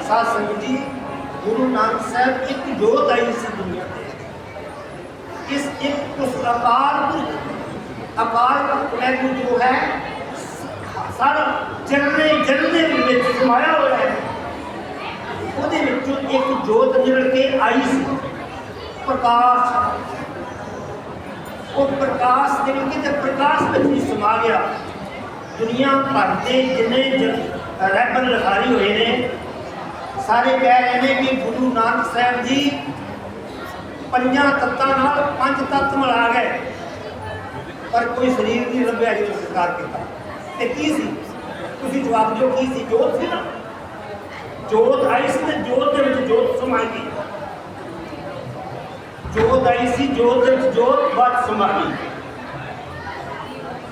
ਸਾਧ ਸੰਗਤ ਜੀ ਗੁਰੂ ਨਾਨਕ ਸਾਹਿਬ ਇੱਕ ਜੋਤ ਆਈ ਸੀ ਦੁਨੀਆ ਤੇ ਇਸ ਇੱਕ ਉਸ ਅਕਾਲ ਪੁਰਖ ਅਕਾਲ ਪੁਰਖ ਵਾਹਿਗੁਰੂ ਜੋ ਹੈ ਸਾਰਾ ਜਨਮੇ ਜਨਮੇ ਵਿੱਚ ਸਮਾਇਆ ਹੋਇਆ ਹੈ ਉਹਦੇ ਵਿੱਚੋਂ ਇੱਕ ਜੋਤ ਨਿਕਲ ਕੇ ਆਈ ਸੀ ਪ੍ਰਕਾਸ਼ ਉਹ ਪ੍ਰਕਾਸ਼ ਦੇ ਵਿੱਚ ਤੇ ਪ੍ਰਕਾਸ਼ ਵਿੱਚ ਵੀ ਸਮਾ ਗਿਆ ਦੁਨੀਆ ਭਰ ਦੇ ਜਿੰਨੇ ਜ- ਰਹਿਬਰ ਲਿਖਾਰੀ ਹੋਏ ਨੇ, ਸਾਰੇ ਕਹਿ ਰਹੇ ਨੇ ਕਿ ਗੁਰੂ ਨਾਨਕ ਸਾਹਿਬ ਜੀ ਪੰਜਾਂ ਤੱਤਾਂ ਨਾਲ ਪੰਜ ਤੱਤ ਮਿਲਾ ਗਏ, ਪਰ ਕੋਈ ਸਰੀਰ ਨਹੀਂ ਲੱਭਿਆ ਜਿਹਨੂੰ ਸਤਿਕਾਰ ਕੀਤਾ। ਤੇ ਕੀ ਸੀ? ਤੁਸੀਂ ਜਵਾਬ ਦਿਓ, ਕੀ ਸੀ? ਜੋਤ ਸੀ ਨਾ? ਜੋਤ ਆਈ ਸੀ ਤੇ ਜੋਤ ਦੇ ਵਿੱਚ ਜੋਤ ਸਮਾਈ ਗਈ। ਜੋਤ ਆਈ ਸੀ, ਜੋਤ ਦੇ ਵਿੱਚ ਜੋਤ ਬਾਤ ਸਮਾਈ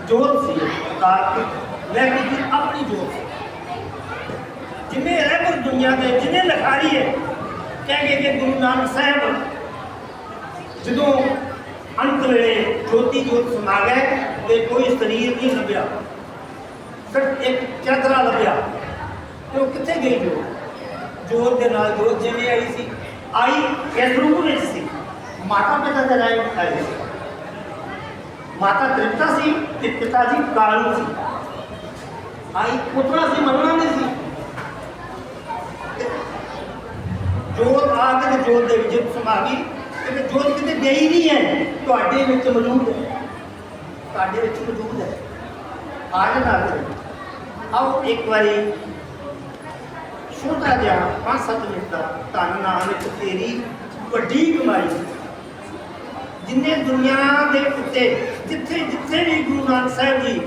ਜੋਤ ਸੀ। ਕਾਰ ਮੈਂ ਕੀਤੀ ਆਪਣੀ ਜੋਤ। ਸੀ। ਜਿੰਨੇ ਰਹਿਬਰ ਦੁਨੀਆ ਦੇ, ਜਿੰਨੇ ਲਿਖਾਰੀ ਹੈ ਕਹਿੰਗੇ ਕਿ ਗੁਰੂ ਨਾਨਕ ਸਾਹਿਬ, ਜਦੋਂ ਅੰਤ ਵੇਲੇ ਜੋਤੀ ਜੋਤ ਸਮਾ ਗਏ ਤੇ ਕੋਈ ਸਰੀਰ ਨਹੀਂ ਲੱਭਿਆ, ਸਿਰਫ ਇੱਕ ਚਾਦਰਾ ਲੱਭਿਆ ਤੇ ਉਹ ਕਿੱਥੇ ਗਈ ਜੋ ਜੋਤ ਦੇ ਨਾਲ ਜੋਤ ਜਿਵੇਂ ਆਈ ਸੀ, ਆਈ ਇਸ ਰੂਪ ਵਿੱਚ ਸੀ। ਮਾਤਾ ਪਿਤਾ ਦੇ ਰਾਏ ਆਈ ਸੀ। ਮਾਤਾ ਤ੍ਰਿਪਤਾ ਸੀ ਤੇ ਪਿਤਾ ਜੀ ਕਾਲੂ ਸੀ। ਆਈ ਪੁੱਤਰਾ ਸੀ, ਮੰਨਣਾ ਨਹੀਂ ਸੀ। ਜੋਤ ਆ ਕੇ ਤੇ ਜੋਤ ਦੇ ਵਿੱਚ ਸਮਾ ਗਈ ਤੇ ਜੋਤ ਕਿਤੇ ਗਈ ਨਹੀਂ ਹੈ, ਤੁਹਾਡੇ ਵਿੱਚ ਮੌਜੂਦ ਹੈ। ਤੁਹਾਡੇ ਵਿੱਚ ਮੌਜੂਦ ਹੈ। ਆਜ ਨਾਲ ਆਓ, ਇੱਕ ਵਾਰੀ ਛੋਟਾ ਜਿਹਾ ਪੰਜ ਸੱਤ ਮਿੰਟ ਦਾ ਧੰਨ ਨਾਨਕ ਤੇਰੀ ਵੱਡੀ ਕਮਾਈ ਜਿੰਨੇ ਦੁਨੀਆ ਦੇ ਉੱਤੇ, ਜਿੱਥੇ ਜਿੱਥੇ ਵੀ ਗੁਰੂ ਨਾਨਕ ਸਾਹਿਬ ਜੀ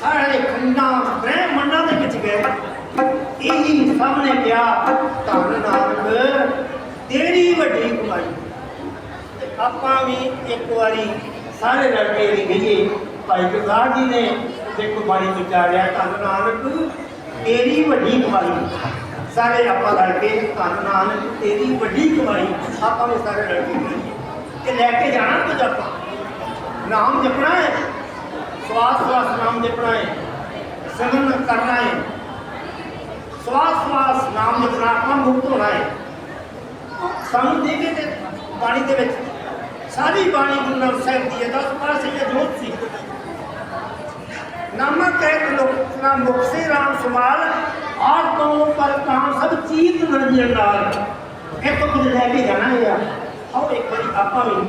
ਸਾਰੇ ਖੰਡਾਂ, ਬ੍ਰਹਮੰਡਾਂ ਦੇ ਵਿੱਚ ਗਏ, ਇਹੀ ਸਾਹਮਣੇ ਪਿਆ ਧੰਨ ਨਾਨਕ, ਤੇਰੀ ਵੱਡੀ ਕਮਾਈ। ਆਪਾਂ ਵੀ ਇੱਕ ਵਾਰੀ ਸਾਰੇ ਰਲ ਕੇ ਵੀ ਗਈਏ। ਭਾਈ ਗੁਰਦਾਸ ਜੀ ਨੇ ਦੇਖੋ ਬਾਣੀ ਵਿਚਾਰਿਆ ਧੰਨ ਨਾਨਕ, ਤੇਰੀ ਵੱਡੀ ਕਮਾਈ। ਸਾਰੇ ਆਪਾਂ ਰਲ ਕੇ, ਧੰਨ ਨਾਨਕ, ਤੇਰੀ ਵੱਡੀ ਕਮਾਈ, ਆਪਾਂ ਵੀ ਸਾਰੇ ਰਲ ਕੇ ਗਈਏ ਤੇ ਲੈ ਕੇ ਜਾਣਾ ਕੁਝ ਆਪਾਂ। ਨਾਮ ਜਪਣਾ ਹੈ। ਸਵਾਸ ਸਵਾਸ ਨਾਮ ਜਪਣਾ ਹੈ। ਸਿਮਰਨ ਕਰਨਾ ਹੈ। ਸਵਾਸ ਸਵਾਸ ਨਾਮ ਜਪਣਾ, ਆਪਾਂ ਮੁਕਤ ਹੋਣਾ ਹੈ। ਸਾਨੂੰ ਦੇ ਤੇ ਬਾਣੀ ਦੇ ਵਿੱਚ ਸਾਰੀ ਬਾਣੀ ਗੁਰੂ ਨਾਨਕ ਸਾਹਿਬ ਦੀ ਹੈ, ਦਸ ਪਾਸੇ ਇਹ ਜੋਤ ਸੀ। ਨਾਮਕ ਕਹਿ ਲੋਕ ਨਾ ਮੁਕਸੇ ਰਾਮ ਸਮਾਲ ਆਪ ਤੋਂ ਪਰ ਕਾਮ ਸਭ ਚੀਜ਼ ਨਰਜੀਆਂ ਨਾਲ। ਇਹ ਤੋਂ ਕੁਝ ਲੈ ਕੇ ਜਾਣਾ ਹੈ ਆ ਇੱਕ ਆਪਾਂ ਵੀ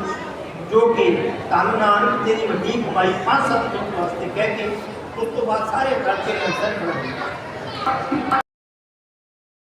ਜੋ ਕਿ ਧੰਨ ਨਾਨਕ ਤੇਰੀ ਵੱਡੀ ਕਮਾਈ ਪੰਜ ਸੱਤ ਮਿੰਟ ਵਾਸਤੇ ਕਹਿ ਕੇ ਉਸ ਤੋਂ ਬਾਅਦ ਸਾਰੇ ਰੱਜ ਕੇ ਕੰਸਰ ਬਣਾਉਂਦੇ